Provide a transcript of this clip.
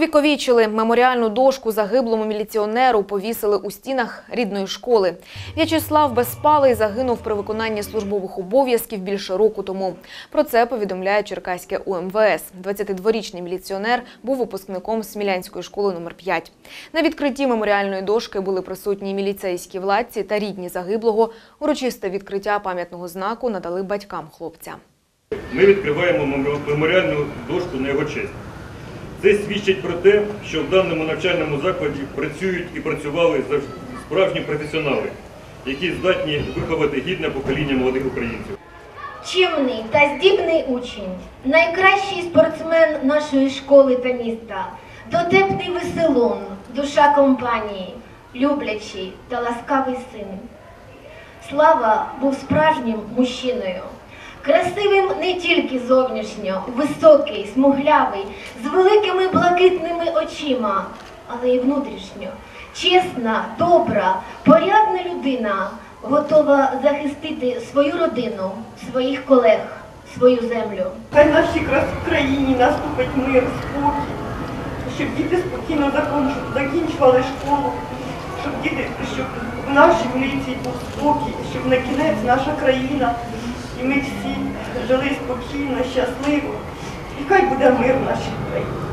Увіковічили меморіальну дошку загиблому міліціонеру повісили у стінах рідної школи. В'ячеслав Безпалий загинув при виконанні службових обов'язків більше року тому. Про це повідомляє Черкаське УМВС. 22-річний міліціонер був випускником Смілянської школи номер 5 На відкритті меморіальної дошки були присутні міліцейські владці та рідні загиблого. Урочисте відкриття пам'ятного знаку надали батькам хлопця. Ми відкриваємо мемо- меморіальну дошку на його честь. Це свідчить про те, що в даному навчальному закладі працюють і працювали справжні професіонали, які здатні виховати гідне покоління молодих українців. Чимний та здібний учень, найкращий спортсмен нашої школи та міста, дотепний веселун, душа компанії, люблячий та ласкавий син. Слава був справжнім мужчиною, красивим не тільки зовнішньо, високий, смуглявий, з великими блакитними очима, але й внутрішньо. Чесна, добра, порядна людина, готова захистити свою родину, своїх колег, свою землю. Хай нашій країні наступить мир, спокій, щоб діти спокійно закінчували школу, щоб діти, щоб в нашій міліції був спокій, щоб на кінець наша країна і ми всі жили спокійно, щасливо. І хай буде мир в нашій країні.